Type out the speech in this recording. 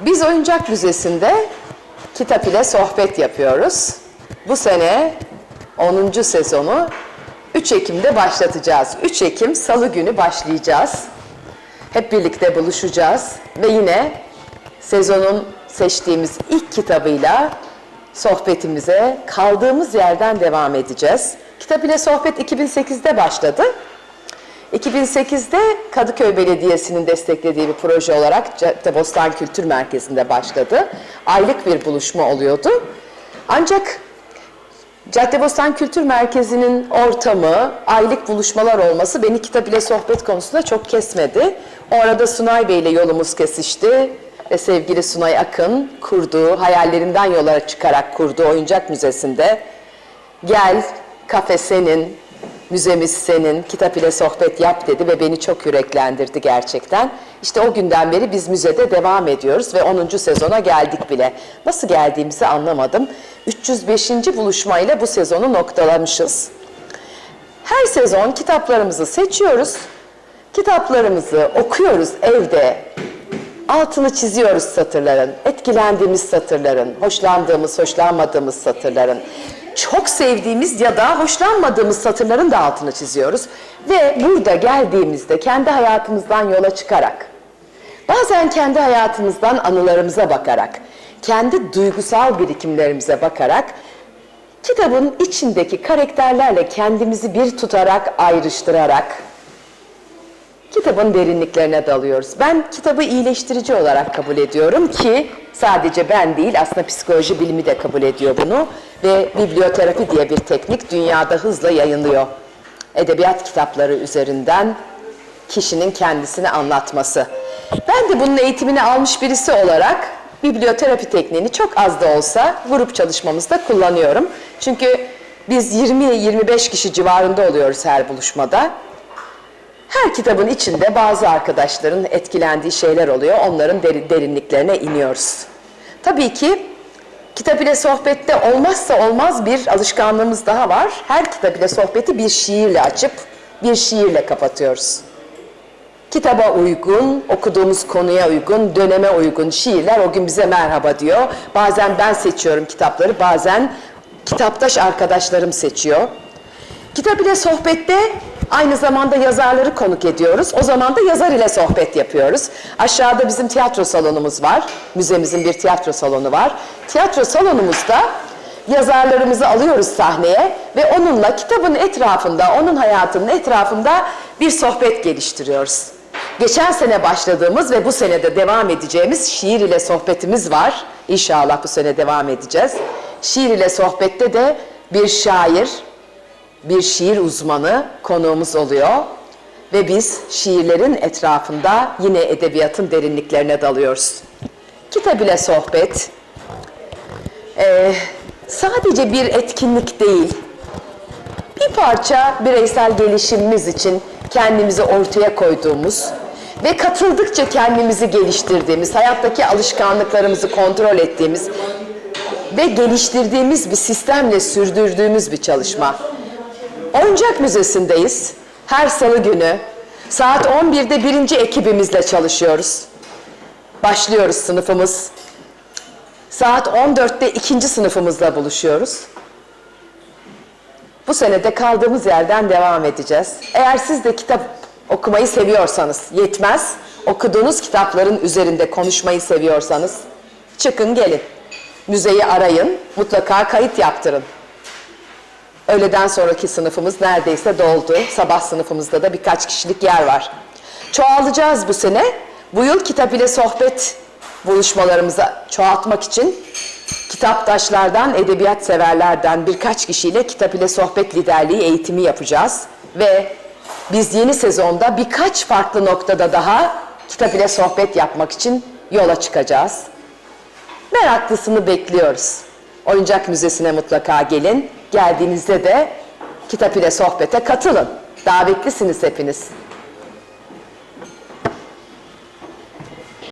Biz Oyuncak Müzesi'nde kitap ile sohbet yapıyoruz. Bu sene 10. sezonu 3 Ekim'de başlatacağız. 3 Ekim Salı günü başlayacağız. Hep birlikte buluşacağız ve yine sezonun seçtiğimiz ilk kitabıyla sohbetimize kaldığımız yerden devam edeceğiz. Kitap ile sohbet 2008'de başladı. 2008'de Kadıköy Belediyesi'nin desteklediği bir proje olarak Caddebostan Kültür Merkezi'nde başladı. Aylık bir buluşma oluyordu. Ancak Caddebostan Kültür Merkezi'nin ortamı, aylık buluşmalar olması beni kitap ile sohbet konusunda çok kesmedi. O arada Sunay Bey ile yolumuz kesişti ve sevgili Sunay Akın kurduğu, hayallerinden yola çıkarak kurduğu oyuncak müzesinde gel kafe senin, müzemiz senin, kitap ile sohbet yap dedi ve beni çok yüreklendirdi gerçekten. İşte o günden beri biz müzede devam ediyoruz ve 10. sezona geldik bile. Nasıl geldiğimizi anlamadım. 305. buluşmayla bu sezonu noktalamışız. Her sezon kitaplarımızı seçiyoruz. Kitaplarımızı okuyoruz evde. Altını çiziyoruz satırların, etkilendiğimiz satırların, hoşlandığımız, hoşlanmadığımız satırların, çok sevdiğimiz ya da hoşlanmadığımız satırların da altını çiziyoruz. Ve burada geldiğimizde kendi hayatımızdan yola çıkarak, bazen kendi hayatımızdan anılarımıza bakarak, kendi duygusal birikimlerimize bakarak, kitabın içindeki karakterlerle kendimizi bir tutarak, ayrıştırarak, kitabın derinliklerine dalıyoruz. Ben kitabı iyileştirici olarak kabul ediyorum ki sadece ben değil aslında psikoloji bilimi de kabul ediyor bunu ve biblioterapi diye bir teknik dünyada hızla yayınlıyor. Edebiyat kitapları üzerinden kişinin kendisini anlatması. Ben de bunun eğitimini almış birisi olarak biblioterapi tekniğini çok az da olsa grup çalışmamızda kullanıyorum. Çünkü biz 20-25 kişi civarında oluyoruz her buluşmada. Her kitabın içinde bazı arkadaşların etkilendiği şeyler oluyor. Onların deri- derinliklerine iniyoruz. Tabii ki kitap ile sohbette olmazsa olmaz bir alışkanlığımız daha var. Her kitap ile sohbeti bir şiirle açıp bir şiirle kapatıyoruz. Kitaba uygun, okuduğumuz konuya uygun, döneme uygun şiirler o gün bize merhaba diyor. Bazen ben seçiyorum kitapları, bazen kitaptaş arkadaşlarım seçiyor. Kitap ile sohbette aynı zamanda yazarları konuk ediyoruz. O zaman da yazar ile sohbet yapıyoruz. Aşağıda bizim tiyatro salonumuz var. Müzemizin bir tiyatro salonu var. Tiyatro salonumuzda yazarlarımızı alıyoruz sahneye ve onunla kitabın etrafında, onun hayatının etrafında bir sohbet geliştiriyoruz. Geçen sene başladığımız ve bu sene de devam edeceğimiz şiir ile sohbetimiz var. İnşallah bu sene devam edeceğiz. Şiir ile sohbette de bir şair, bir şiir uzmanı konuğumuz oluyor ve biz şiirlerin etrafında yine edebiyatın derinliklerine dalıyoruz. Kitap ile sohbet eee, sadece bir etkinlik değil, bir parça bireysel gelişimimiz için kendimizi ortaya koyduğumuz ve katıldıkça kendimizi geliştirdiğimiz, hayattaki alışkanlıklarımızı kontrol ettiğimiz ve geliştirdiğimiz bir sistemle sürdürdüğümüz bir çalışma. Oyuncak Müzesi'ndeyiz. Her salı günü saat 11'de birinci ekibimizle çalışıyoruz. Başlıyoruz sınıfımız. Saat 14'te ikinci sınıfımızla buluşuyoruz. Bu senede kaldığımız yerden devam edeceğiz. Eğer siz de kitap okumayı seviyorsanız, yetmez, okuduğunuz kitapların üzerinde konuşmayı seviyorsanız çıkın gelin. Müzeyi arayın, mutlaka kayıt yaptırın. Öğleden sonraki sınıfımız neredeyse doldu. Sabah sınıfımızda da birkaç kişilik yer var. Çoğalacağız bu sene. Bu yıl kitap ile sohbet buluşmalarımızı çoğaltmak için kitaptaşlardan, edebiyat severlerden birkaç kişiyle kitap ile sohbet liderliği eğitimi yapacağız. Ve biz yeni sezonda birkaç farklı noktada daha kitap ile sohbet yapmak için yola çıkacağız. Meraklısını bekliyoruz. Oyuncak Müzesi'ne mutlaka gelin. Geldiğinizde de kitap ile sohbete katılın. Davetlisiniz hepiniz.